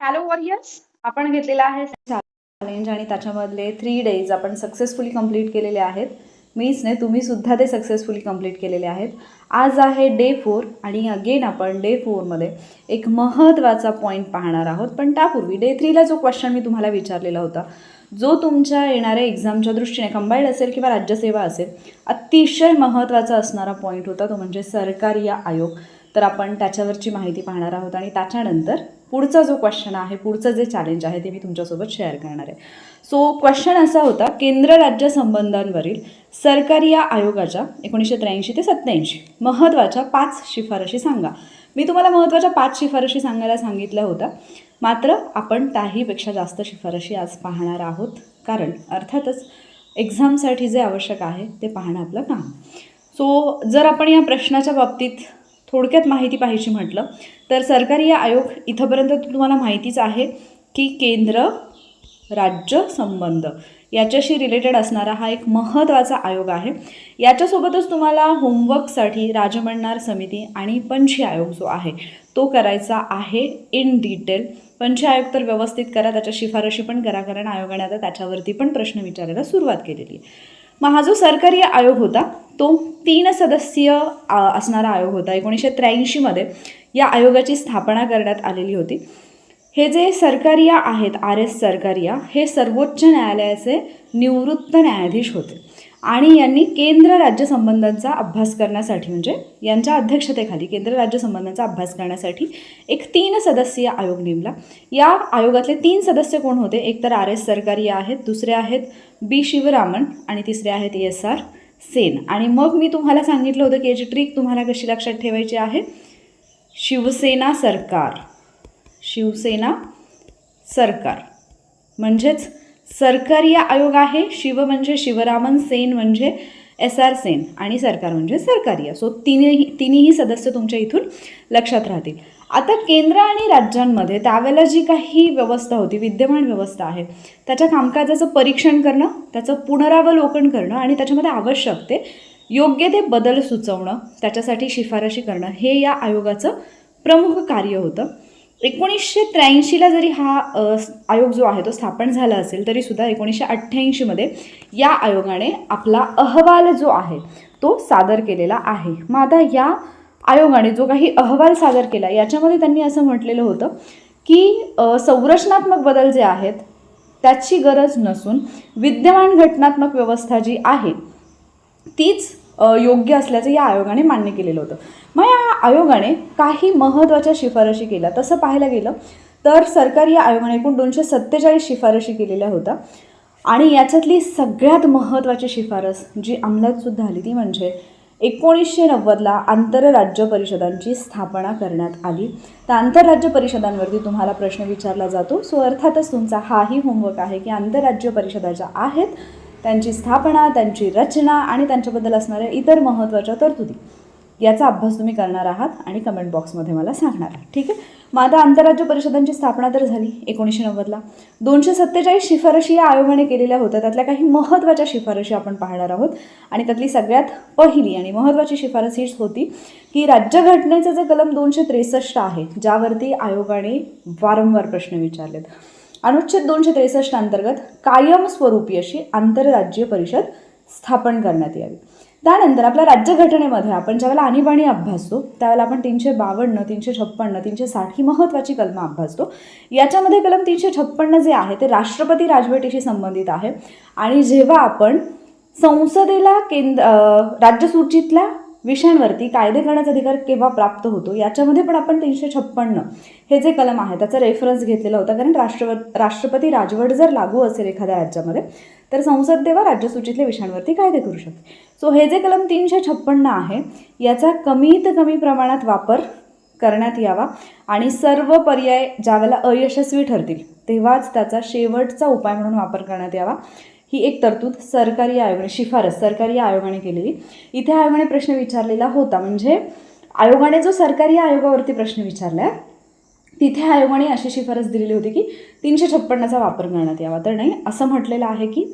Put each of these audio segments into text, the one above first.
Hello warriors आपण घेतलेला आहे चॅलेंज आणि त्याच्यामधले थ्री डेज आपण सक्सेसफुली कंप्लीट केलेले आहेत. मीच नाही तुम्ही सुद्धा ते सक्सेसफुली कंप्लीट केलेले आहेत. आज आहे डे फोर आणि अगेन आपण डे फोरमध्ये एक महत्त्वाचा पॉईंट पाहणार आहोत. पण त्यापूर्वी डे थ्रीला जो क्वेश्चन मी तुम्हाला विचारलेला होता जो तुमच्या येणाऱ्या एक्झामच्या दृष्टीने कंबाईड असेल किंवा राज्यसेवा असेल अतिशय महत्त्वाचा असणारा पॉईंट होता तो म्हणजे सरकारी आयोग. तर आपण त्याच्यावरची माहिती पाहणार आहोत आणि त्याच्यानंतर पुढचा जो क्वेश्चन आहे पुढचं जे चॅलेंज आहे ते मी तुमच्यासोबत शेअर करणार आहे. सो क्वेश्चन असा होता केंद्र राज्य संबंधांवरील सरकारी या आयोगाच्या एकोणीसशे त्र्याऐंशी ते सत्त्याऐंशी महत्त्वाच्या पाच शिफारशी सांगा. मी तुम्हाला महत्त्वाच्या पाच शिफारशी सांगायला सांगितल्या होत्या. मात्र आपण त्याहीपेक्षा जास्त शिफारशी आज पाहणार आहोत. कारण अर्थातच एक्झामसाठी जे आवश्यक आहे ते पाहणं आपलं काम. सो जर आपण या प्रश्नाच्या बाबतीत थोडक्यात माहिती पाहायची म्हटलं. तर सरकारी आयोग इथंपर्यंत तुम्हाला माहितीच आहे की केंद्र राज्य संबंध याच्याशी रिलेटेड असणारा हा एक महत्त्वाचा आयोग आहे. याच्यासोबतच तुम्हाला होमवर्कसाठी राजमंडणार समिती आणि पंछी आयोग जो आहे तो करायचा आहे इन डिटेल पंच आयोग तर व्यवस्थित करा त्याच्या शिफारशी पण करा कारण आयोगाने आता त्याच्यावरती पण प्रश्न विचारायला सुरुवात केलेली आहे. मग हा जो सरकारी आयोग होता तो तीन सदस्यीय असणारा आयोग होता. एकोणीसशे त्र्याऐंशीमध्ये या आयोगाची स्थापना करण्यात आलेली होती. हे जे सरकारिया आहेत आर एस सरकारिया हे सर्वोच्च न्यायालयाचे निवृत्त न्यायाधीश होते. आणि यांनी केंद्र राज्य संबंधांचा अभ्यास करण्यासाठी म्हणजे यांच्या अध्यक्षतेखाली केंद्र राज्य संबंधांचा अभ्यास करण्यासाठी एक तीन सदस्यीय आयोग नेमला. या आयोगातले तीन सदस्य कोण होते? एक तर आर एस सरकारिया आहेत दुसरे आहेत बी शिवरामन आणि तिसरे आहेत एस आर सेन. आणि मग मी तुम्हाला सांगितलं होतं की याची ट्रिक तुम्हाला कशी लक्षात ठेवायची आहे? शिवसेना सरकार. शिवसेना सरकार. म्हणजेच सरकारी आयोग आहे शिव म्हणजे शिवरामन सेन म्हणजे एस आर सेन आणि सरकार म्हणजे सरकारी. सो तिन्ही तिन्हीही सदस्य तुमच्या इथून लक्षात राहतील. आता केंद्र आणि राज्यांमध्ये त्यावेळेला जी काही व्यवस्था होती विद्यमान व्यवस्था आहे त्याच्या कामकाजाचं परीक्षण करणं त्याचं पुनरावलोकन करणं आणि त्याच्यामध्ये आवश्यक ते योग्य ते बदल सुचवणं त्याच्यासाठी शिफारशी करणं हे या आयोगाचं प्रमुख कार्य होतं. एकोणीसशे त्र्याऐंशीला जरी हा आयोग जो आहे तो स्थापन झाला असेल तरीसुद्धा एकोणीसशे अठ्ठ्याऐंशीमध्ये या आयोगाने आपला अहवाल जो आहे तो सादर केलेला आहे. मग आता या आयोगाने जो काही अहवाल सादर केला याच्यामध्ये त्यांनी असं म्हटलेलं होतं की संरचनात्मक बदल जे आहेत त्याची गरज नसून विद्यमान घटनात्मक व्यवस्था जी आहे तीच योग्य असल्याचं या आयोगाने मान्य केलेलं होतं. मग या आयोगाने काही महत्त्वाच्या शिफारशी केल्या. तसं पाहायला गेलं तर सरकारी या आयोगाने एकूण दोनशे सत्तेचाळीस शिफारशी केलेल्या होत्या. आणि याच्यातली सगळ्यात महत्त्वाची शिफारस जी अंमलातसुद्धा आली ती म्हणजे एकोणीसशे नव्वदला आंतरराज्य परिषदांची स्थापना करण्यात आली. त्या आंतरराज्य परिषदांवरती तुम्हाला प्रश्न विचारला जातो. सो अर्थातच तुमचा हाही होमवर्क आहे की आंतरराज्य परिषदा ज्या आहेत त्यांची स्थापना त्यांची रचना आणि त्यांच्याबद्दल असणाऱ्या इतर महत्त्वाच्या तरतुदी. याचा अभ्यास तुम्ही करणार आहात आणि कमेंट बॉक्समध्ये मला सांगणार आहात. ठीक आहे? मग आता आंतरराज्य परिषदांची स्थापना तर झाली एकोणीसशे नव्वदला. दोनशे सत्तेचाळीस शिफारशी या आयोगाने केलेल्या होत्या. त्यातल्या काही महत्त्वाच्या शिफारशी आपण पाहणार आहोत. आणि त्यातली सगळ्यात पहिली आणि महत्त्वाची शिफारस हीच होती की राज्यघटनेचं जे कलम दोनशे त्रेसष्ट आहे ज्यावरती आयोगाने वारंवार प्रश्न विचारलेत. अनुच्छेद दोनशे त्रेसष्ट अंतर्गत कायमस्वरूपी अशी आंतरराज्य परिषद स्थापन करण्यात यावी. त्यानंतर आपल्या राज्यघटनेमध्ये आपण ज्यावेळेला आणीबाणी अभ्यासतो त्यावेळेला आपण तीनशे बावन्न तीनशे छप्पन्न तीनशे साठ ही महत्त्वाची कलमं अभ्यासतो. याच्यामध्ये कलम तीनशे छप्पन्न जे आहे ते राष्ट्रपती राजवटीशी संबंधित आहे. आणि जेव्हा आपण संसदेला केंद्र राज्यसूचीतल्या विषयांवरती कायदे करण्याचा अधिकार केव्हा प्राप्त होतो याच्यामध्ये पण आपण तीनशे छप्पन्न हे जे कलम आहे त्याचा रेफरन्स घेतलेला होता. कारण राष्ट्रव राष्ट्रपती राजवट जर लागू असेल एखाद्या राज्यामध्ये तर संसद तेव्हा राज्यसूचीतल्या विषयांवरती कायदे करू शकते. सो हे जे कलम तीनशे छप्पन्न आहे याचा कमीत कमी प्रमाणात वापर करण्यात यावा आणि सर्व पर्याय ज्यावेळेला अयशस्वी ठरतील तेव्हाच त्याचा शेवटचा उपाय म्हणून वापर करण्यात यावा. ही एक तरतूद सरकारी आयोगाने शिफारस सरकारी आयोगाने केलेली. इथे आयोगाने प्रश्न विचारलेला होता. म्हणजे आयोगाने जो सरकारी आयोगावरती प्रश्न विचारला आहे तिथे आयोगाने अशी शिफारस दिलेली होती की तीनशे छप्पन्नचा वापर करण्यात यावा. तर नाही असं म्हटलेलं आहे की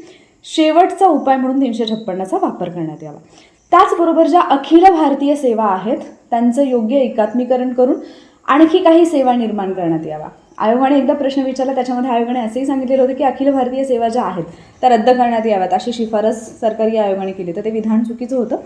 शेवटचा उपाय म्हणून तीनशे छप्पन्नचा वापर करण्यात यावा. त्याचबरोबर ज्या अखिल भारतीय सेवा आहेत त्यांचं योग्य एकात्मीकरण करून आणखी काही सेवा निर्माण करण्यात यावा आयोगाने एकदा प्रश्न विचारला त्याच्यामध्ये आयोगाने असंही सांगितलेलं होतं की अखिल भारतीय सेवा ज्या आहेत त्या रद्द करण्यात याव्यात अशी शिफारस सरकारी आयोगाने केली. तर ते विधान चुकीचं होतं.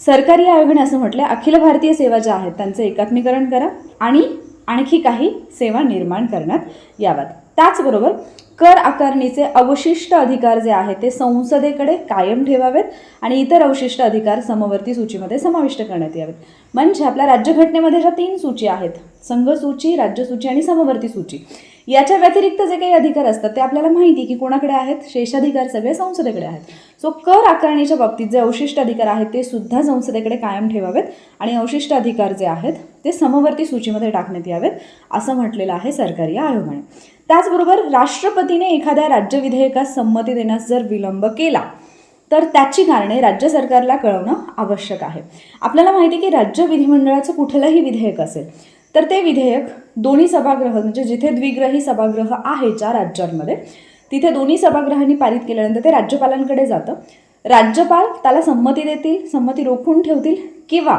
सरकारी आयोगाने असं म्हटलं अखिल भारतीय सेवा ज्या आहेत त्यांचं एकात्मीकरण करा आणि आणखी काही सेवा निर्माण करण्यात याव्यात. त्याचबरोबर कर आकारणीचे अवशिष्ट अधिकार जे आहेत ते संसदेकडे कायम ठेवावेत आणि इतर अवशिष्ट अधिकार समवर्ती सूचीमध्ये समाविष्ट करण्यात यावेत. म्हणजे आपल्या राज्यघटनेमध्ये ज्या तीन सूची आहेत संघ सूची राज्यसूची आणि समवर्ती सूची याच्या व्यतिरिक्त जे काही अधिकार असतात ते आपल्याला माहिती की कोणाकडे आहेत? शेषाधिकार सगळे संसदेकडे आहेत. सो कर आकारणीच्या बाबतीत जे अवशिष्ट अधिकार आहेत ते सुद्धा संसदेकडे कायम ठेवावेत आणि अवशिष्ट अधिकार जे आहेत ते समवर्ती सूचीमध्ये टाकण्यात यावेत असं म्हटलेलं आहे सरकारी आयोगाने. त्याचबरोबर राष्ट्रपतीने एखाद्या राज्य विधेयकास संमती देण्यास जर विलंब केला तर त्याची कारणे राज्य सरकारला कळवणं आवश्यक आहे. आपल्याला माहिती आहे की राज्य विधिमंडळाचं कुठलंही विधेयक असेल तर ते विधेयक दोन्ही सभागृह म्हणजे जिथे द्विग्रही सभागृह आहे ज्या राज्यांमध्ये तिथे दोन्ही सभागृहांनी पारित केल्यानंतर ते राज्यपालांकडे जातं. राज्यपाल त्याला संमती देतील संमती रोखून ठेवतील किंवा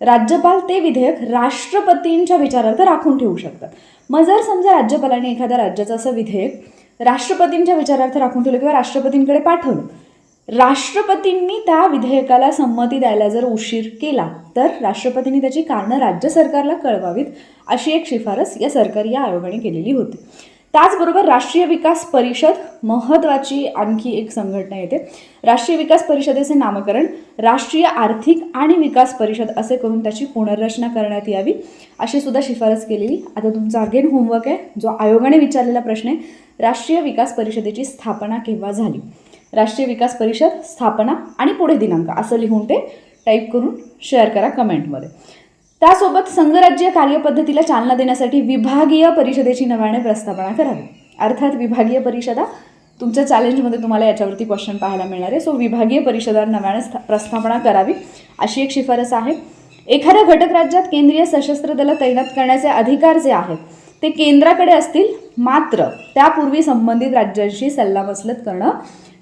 राज्यपाल ते विधेयक राष्ट्रपतींच्या विचारार्थ राखून ठेवू शकतात. मग जर समजा राज्यपालाने एखाद्या राज्याचं असं विधेयक राष्ट्रपतींच्या विचारार्थ राखून ठेवलं किंवा राष्ट्रपतींकडे पाठवलं राष्ट्रपतींनी त्या विधेयकाला संमती द्यायला जर उशीर केला तर राष्ट्रपतींनी त्याची कारणं राज्य सरकारला कळवावीत अशी एक शिफारस या सरकारी या आयोगाने केलेली होती. त्याचबरोबर राष्ट्रीय विकास परिषद महत्त्वाची आणखी एक संघटना येते. राष्ट्रीय विकास परिषदेचे नामकरण राष्ट्रीय आर्थिक आणि विकास परिषद असे करून त्याची पुनर्रचना करण्यात यावी अशी सुद्धा शिफारस केलेली. आता तुमचा अगेन होमवर्क आहे. जो आयोगाने विचारलेला प्रश्न आहे राष्ट्रीय विकास परिषदेची स्थापना केव्हा झाली? राष्ट्रीय विकास परिषद स्थापना आणि पुढे दिनांक असं लिहून ते टाईप करून शेअर करा कमेंटमध्ये त्यासोबत संघराज्य कार्यपद्धतीला चालना देण्यासाठी विभागीय परिषदेची नव्याने प्रस्थापना करावी. अर्थात विभागीय परिषदा तुमच्या चॅलेंजमध्ये तुम्हाला याच्यावरती क्वेश्चन पाहायला मिळणार आहे. सो विभागीय परिषदा नव्याने स्था प्रस्थापना करावी. अशी एक शिफारस आहे. एखाद्या घटक राज्यात केंद्रीय सशस्त्र दलं तैनात करण्याचे अधिकार जे आहेत ते केंद्राकडे असतील मात्र त्यापूर्वी संबंधित राज्यांशी सल्लामसलत करणं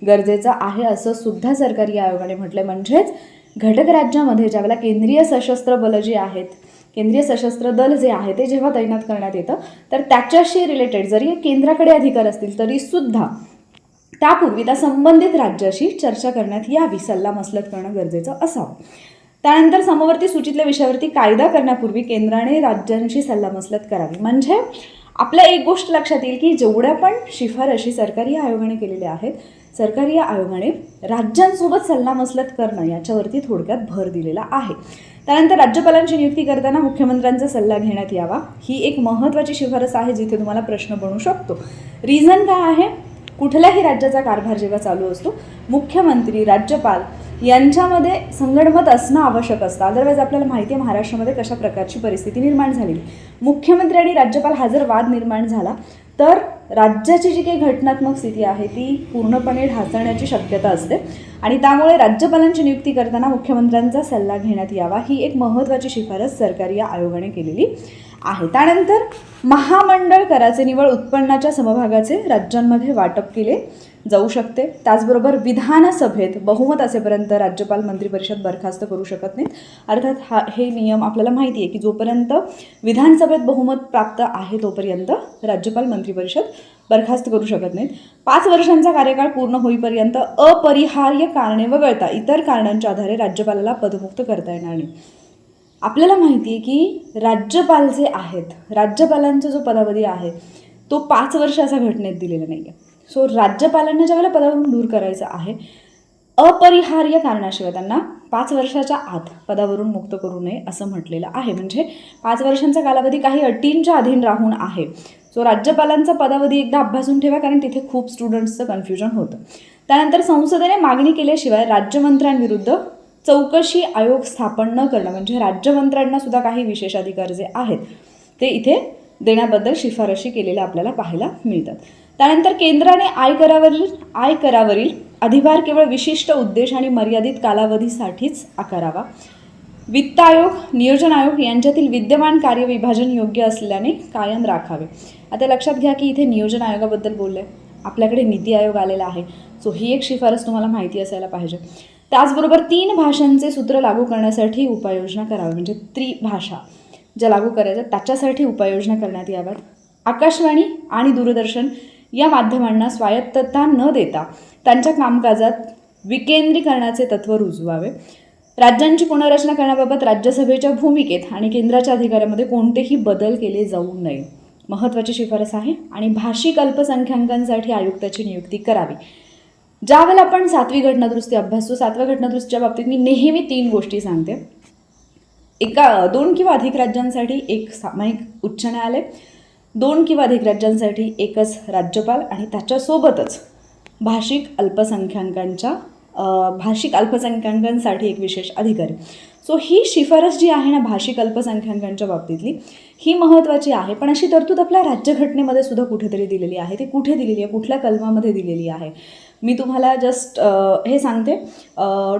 गरजेचं आहे असं सुद्धा सरकारी आयोगाने म्हटलं म्हणजेच घटक राज्यामध्ये ज्यावेळेला केंद्रीय सशस्त्र बलं जी आहेत केंद्रीय सशस्त्र दल जे आहे ते जेव्हा तैनात करण्यात येतं तर त्याच्याशी रिलेटेड जरी केंद्राकडे अधिकार असतील तरी सुद्धा त्यापूर्वी त्या संबंधित राज्याशी चर्चा करण्यात यावी सल्लामसलत करणं गरजेचं असावं. त्यानंतर समवर्ती सूचीतल्या विषयावरती कायदा करण्यापूर्वी केंद्राने राज्यांशी सल्लामसलत करावी. म्हणजे आपल्या एक गोष्ट लक्षात येईल की जेवढ्या पण शिफारशी सरकारी आयोगाने केलेल्या आहेत सरकारी आयोगाने राज्यांसोबत सल्लामसलत करणं याच्यावरती थोडक्यात भर दिलेला आहे. त्यानंतर राज्यपालांची नियुक्ती करताना मुख्यमंत्र्यांचा सल्ला घेण्यात यावा. ही एक महत्त्वाची शिफारस आहे जिथे तुम्हाला प्रश्न बनू शकतो. रिझन काय आहे? कुठल्याही राज्याचा कारभार जेव्हा चालू असतो मुख्यमंत्री राज्यपाल यांच्यामध्ये संगणमत असणं आवश्यक असतं. अदरवाईज आपल्याला माहिती आहे महाराष्ट्रामध्ये कशा प्रकारची परिस्थिती निर्माण झालेली मुख्यमंत्री आणि राज्यपाल हा जर वाद निर्माण झाला तर राज्याची जी काही घटनात्मक स्थिती आहे ती पूर्णपणे ढासळण्याची शक्यता असते. आणि त्यामुळे राज्यपालांची नियुक्ती करताना मुख्यमंत्र्यांचा सल्ला घेण्यात यावा ही एक महत्त्वाची शिफारस सरकारी या आयोगाने केलेली आहे. त्यानंतर महामंडळ कराचे निवड उत्पन्नाच्या समभागाचे राज्यांमध्ये वाटप केले. जाऊ शकते. त्याचबरोबर विधानसभेत बहुमत असेपर्यंत राज्यपाल मंत्रिपरिषद बरखास्त करू शकत नाहीत. अर्थात हा हे नियम आपल्याला माहिती आहे की जोपर्यंत विधानसभेत बहुमत प्राप्त आहे तोपर्यंत राज्यपाल मंत्रिपरिषद बरखास्त करू शकत नाहीत. पाच वर्षांचा कार्यकाळ पूर्ण होईपर्यंत अपरिहार्य कारणे वगळता इतर कारणांच्या आधारे राज्यपालाला पदमुक्त करता येणार नाही. आपल्याला माहिती आहे की राज्यपाल जे आहेत राज्यपालांचा जो पदावधी आहे तो पाच वर्ष असा घटनेत दिलेला नाही आहे सो राज्यपालांना ज्यावेळेला पदावरून दूर करायचं आहे अपरिहार्य कारणाशिवाय त्यांना पाच वर्षाच्या आत पदावरून मुक्त करू नये असं म्हटलेलं आहे. म्हणजे पाच वर्षांचा कालावधी काही अटींच्या अधीन राहून आहे. सो राज्यपालांचा पदावधी एकदा अभ्यासून ठेवा कारण तिथे खूप स्टुडंट्सचं कन्फ्युजन होतं. त्यानंतर संसदेने मागणी केल्याशिवाय राज्यमंत्र्यांविरुद्ध चौकशी आयोग स्थापन न करणं म्हणजे राज्यमंत्र्यांना सुद्धा काही विशेष अधिकार जे आहेत ते इथे देण्याबद्दल शिफारशी केलेल्या आपल्याला पाहायला मिळतात. त्यानंतर केंद्राने आयकरावरील आयकरावरील अधिभार केवळ विशिष्ट उद्देश आणि मर्यादित कालावधीसाठीच आकारावा. वित्त आयोग नियोजन आयोग यांच्यातील विद्यमान कार्यविभाजन योग्य असल्याने कायम राखावे. आता लक्षात घ्या की इथे नियोजन आयोगाबद्दल बोलले. आपल्याकडे नीती आयोग आलेला आहे. सो ही एक शिफारस तुम्हाला माहिती असायला पाहिजे. त्याचबरोबर तीन भाषांचे सूत्र लागू करण्यासाठी उपाययोजना करावी. म्हणजे त्रिभाषा ज्या लागू करायच्या त्याच्यासाठी उपाययोजना करण्यात याव्यात. आकाशवाणी आणि दूरदर्शन या माध्यमांना स्वायत्तता न देता त्यांच्या कामकाजात विकेंद्रीकरणाचे तत्त्व रुजवावे. राज्यांची पुनर्रचना करण्याबाबत राज्यसभेच्या भूमिकेत आणि केंद्राच्या अधिकाऱ्यामध्ये कोणतेही बदल केले जाऊ नये. महत्त्वाची शिफारस आहे आणि भाषिक अल्पसंख्याकांसाठी आयुक्ताची नियुक्ती करावी. ज्यावेळेला आपण सातवी घटनादुरुस्ती अभ्यासतो सातव्या घटनादुरुस्तीच्या बाबतीत मी नेहमी तीन गोष्टी सांगते. एका दोन किंवा अधिक राज्यांसाठी एक सामायिक उच्च न्यायालय दोन किंवा अधिक राज्यांसाठी एकच राज्यपाल आणि त्याच्यासोबतच भाषिक अल्पसंख्याकांच्या भाषिक अल्पसंख्याकांसाठी एक विशेष अधिकारी. सो ही शिफारस जी आहे ना भाषिक अल्पसंख्याकांच्या बाबतीतली ही महत्त्वाची आहे. पण अशी तरतूद आपल्या राज्यघटनेमध्ये सुद्धा कुठेतरी दिलेली आहे. ती कुठे दिलेली आहे? कुठल्या कलमामध्ये दिलेली आहे? मी तुम्हाला जस्ट हे सांगते.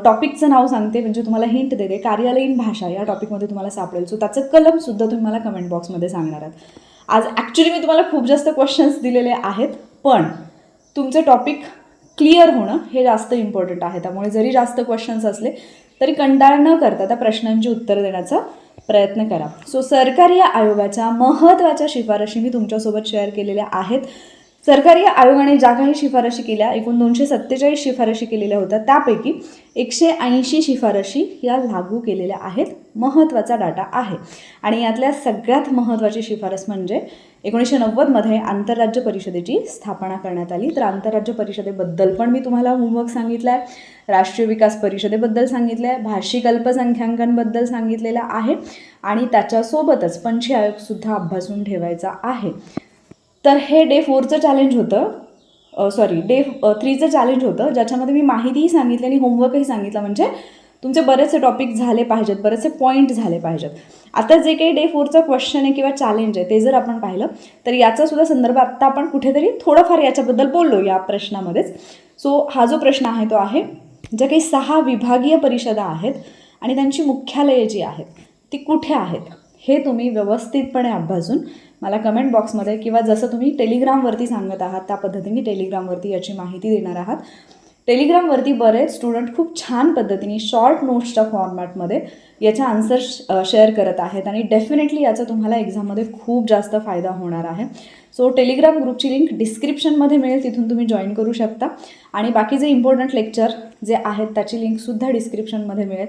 टॉपिकचं नाव सांगते म्हणजे तुम्हाला हिंट देते. कार्यालयीन भाषा या टॉपिकमध्ये तुम्हाला सापडेल. सो त्याचं कलमसुद्धा तुम्ही मला कमेंट बॉक्समध्ये सांगणार आहात. आज ॲक्च्युली मी तुम्हाला खूप जास्त क्वेश्चन्स दिलेले आहेत पण तुमचे टॉपिक क्लिअर होणं हे जास्त इम्पॉर्टंट आहे. त्यामुळे जरी जास्त क्वेश्चन्स असले तरी कंटाळ न करता त्या प्रश्नांची उत्तरं देण्याचा प्रयत्न करा. सो सरकारी आयोगाच्या महत्त्वाच्या शिफारशी मी तुमच्यासोबत शेअर केलेल्या आहेत. सरकारी आयोगाने ज्या काही शिफारशी केल्या एकूण दोनशे सत्तेचाळीस शिफारशी केलेल्या होत्या त्यापैकी एकशे ऐंशी शिफारशी या लागू केलेल्या आहेत महत्त्वाचा डाटा आहे. आणि यातल्या सगळ्यात महत्त्वाची शिफारस म्हणजे एकोणीसशे नव्वदमध्ये आंतरराज्य परिषदेची स्थापना करण्यात आली. तर आंतरराज्य परिषदेबद्दल पण मी तुम्हाला होमवर्क सांगितला आहे राष्ट्रीय विकास परिषदेबद्दल सांगितलं आहे भाषिक अल्पसंख्याकांबद्दल सांगितलेलं आहे आणि त्याच्यासोबतच पंछी आयोगसुद्धा अभ्यासून ठेवायचा आहे. तर हे डे फोरचं चॅलेंज होतं. सॉरी डे थ्रीचं चॅलेंज होतं. ज्याच्यामध्ये मी माहितीही सांगितली आणि होमवर्कही सांगितलं. म्हणजे तुमचे बरेचसे टॉपिक झाले पाहिजेत बरेचसे पॉईंट झाले पाहिजेत. आता जे काही डे फोरचं क्वेश्चन आहे किंवा चॅलेंज आहे ते जर आपण पाहिलं तर याचासुद्धा संदर्भ आत्ता आपण कुठेतरी थोडंफार याच्याबद्दल बोललो या प्रश्नामध्येच. सो हा जो प्रश्न आहे तो आहे ज्या काही सहा विभागीय परिषदा आहेत आणि त्यांची मुख्यालये जी आहेत ती कुठे आहेत? हे तुम्ही व्यवस्थितपणे अभ्यासून मला कमेंट बॉक्समध्ये किंवा जसं तुम्ही टेलिग्रामवरती सांगत आहात त्या पद्धतीने टेलिग्रामवरती याची माहिती देणार आहात. टेलिग्रामवरती बरेच स्टुडंट खूप छान पद्धतीने शॉर्ट नोट्सच्या फॉर्मॅटमध्ये याचे आन्सर शेअर करत आहेत आणि डेफिनेटली याचा तुम्हाला एक्झाममध्ये खूप जास्त फायदा होणार आहे. सो टेलिग्राम ग्रुपची लिंक डिस्क्रिप्शनमध्ये मिळेल तिथून तुम्ही जॉईन करू शकता. आणि बाकी जे इम्पॉर्टंट लेक्चर जे आहेत त्याची लिंकसुद्धा डिस्क्रिप्शनमध्ये मिळेल.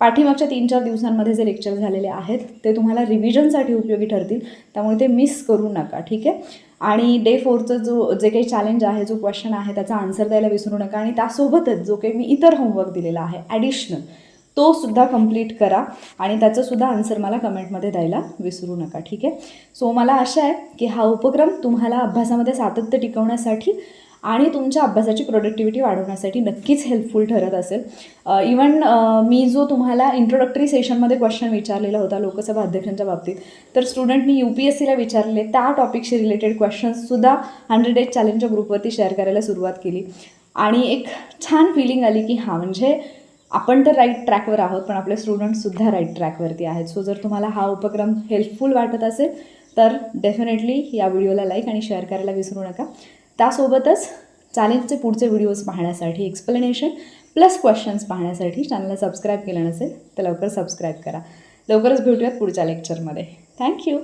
पाठीमागच्या तीन चार दिवसांमध्ये जे लेक्चर झालेले आहेत ते तुम्हाला रिव्हिजनसाठी उपयोगी ठरतील. त्यामुळे ते मिस करू नका ठीक आहे? आणि डे फोरचं जो जे काही चॅलेंज आहे जो क्वेश्चन आहे त्याचा आन्सर द्यायला विसरू नका. आणि त्यासोबतच जो काही मी इतर होमवर्क दिलेला आहे ॲडिशनल तो सुद्धा कंप्लीट करा. आणि त्याचंसुद्धा आन्सर मला कमेंटमध्ये द्यायला विसरू नका ठीक आहे? सो मला आशा आहे की हा उपक्रम तुम्हाला अभ्यासामध्ये सातत्य टिकवण्यासाठी आणि तुमच्या अभ्यासाची प्रोडक्टिव्हिटी वाढवण्यासाठी नक्कीच हेल्पफुल ठरत असेल. इवन मी जो तुम्हाला इंट्रोडक्टरी सेशनमध्ये क्वेश्चन विचारलेला होता लोकसभा अध्यक्षांच्या बाबतीत तर स्टुडंटनी यू पी एस सीला विचारलेले त्या टॉपिकशी रिलेटेड क्वेश्चन्ससुद्धा हंड्रेड एज चॅलेंजच्या ग्रुपवरती शेअर करायला सुरुवात केली. आणि एक छान फिलिंग आली की हां म्हणजे आपण तर राईट ट्रॅकवर आहोत पण आपले स्टुडंटसुद्धा राईट ट्रॅकवरती आहेत. सो जर तुम्हाला हा उपक्रम हेल्पफुल वाटत असेल तर डेफिनेटली या व्हिडिओला लाईक आणि शेअर करायला विसरू नका. त्यासोबतच चॅलेंजचे पुढचे व्हिडिओज पाहण्यासाठी एक्सप्लेनेशन प्लस क्वेश्चन्स पाहण्यासाठी चॅनलला सबस्क्राईब केलं नसेल तर लवकर सबस्क्राईब करा. लवकरच भेटूयात पुढच्या लेक्चरमध्ये थँक्यू